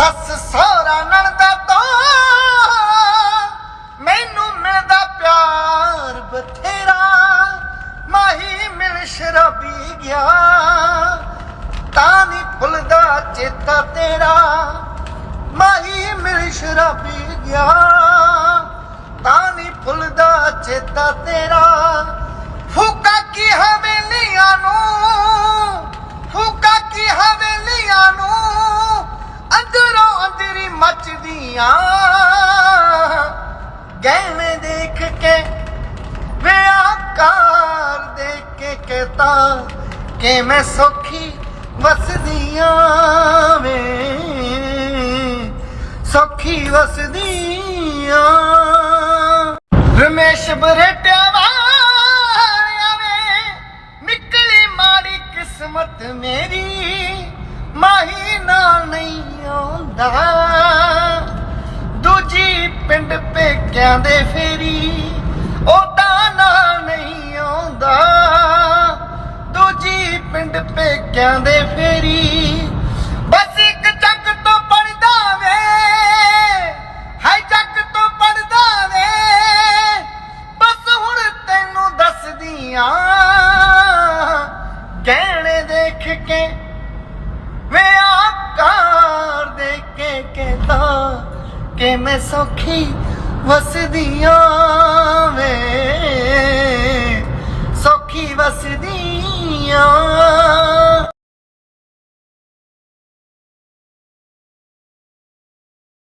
ਸੱਸ ਸਹੁਰਾ ਨਣਦਾ ਤੋਂ ਮੈਨੂੰ ਮਿਲਦਾ ਪਿਆਰ ਬਥੇਰਾ। ਮਾਹੀ ਮਿਲ ਸ਼ਰਾਬੀ ਗਿਆ। ਤਾਂ ਨਹੀਂ ਭੁੱਲਦਾ ਚੇਤਾ ਤੇਰਾ। ਮਾਹੀ ਮਿਲ ਸ਼ਰਾਬੀ ਗਿਆ। ਤਾਂ ਨਹੀਂ ਭੁੱਲਦਾ ਚੇਤਾ ਤੇਰਾ। ਫੂਕਾ ਕੀ ਹਵੇਲੀਆਂ ਨੂੰ? ਫੂਕਾ ਕੀ ਹਵੇਲੀਆਂ ਨੂੰ? ਮੱਚਦੀਆਂ। ਗਹਿਣੇ ਦੇਖ ਕੇ ਵੇ ਆਕਾਰ ਦੇਖ ਕੇ ਕਹਤਾ ਕਿ ਮੈਂ ਸੌਖੀ ਵਸਦੀਆਂ ਵੇ। ਸੌਖੀ ਵਸਦੀਆਂ। ਰਮੇਸ਼ ਬਰੇਟਿਆ ਵਾਲਿਆ ਵੇ, ਨਿਕਲੀ ਮਾੜੀ ਕਿਸਮਤ ਮੇਰੀ, ਮਾਹੀ ਨਾਲ ਨਹੀਂ ਆਉਂਦਾ। ਪਿੰਡ ਪੇਕਿਆਂ ਦੇ ਫੇਰੀ ਉਹਦਾ ਨਾਂ ਨਹੀਂ ਆਉਂਦਾ। ਦੂਜੀ ਪਿੰਡ ਪੇਕਿਆਂ ਦੇ ਫੇਰੀ, ਬਸ ਇੱਕ ਚੱਕ ਤੋਂ ਪੜਦਾ ਵੇ ਹਾਈ ਚੱਕ ਤੋਂ ਪੜਦਾ ਵੇ। ਬਸ ਹੁਣ ਤੈਨੂੰ ਦੱਸਦੀਆਂ ਗਹਿਣੇ ਕਿ ਮੈਂ ਸੌਖੀ ਵਸਦੀਆਂ ਵੇ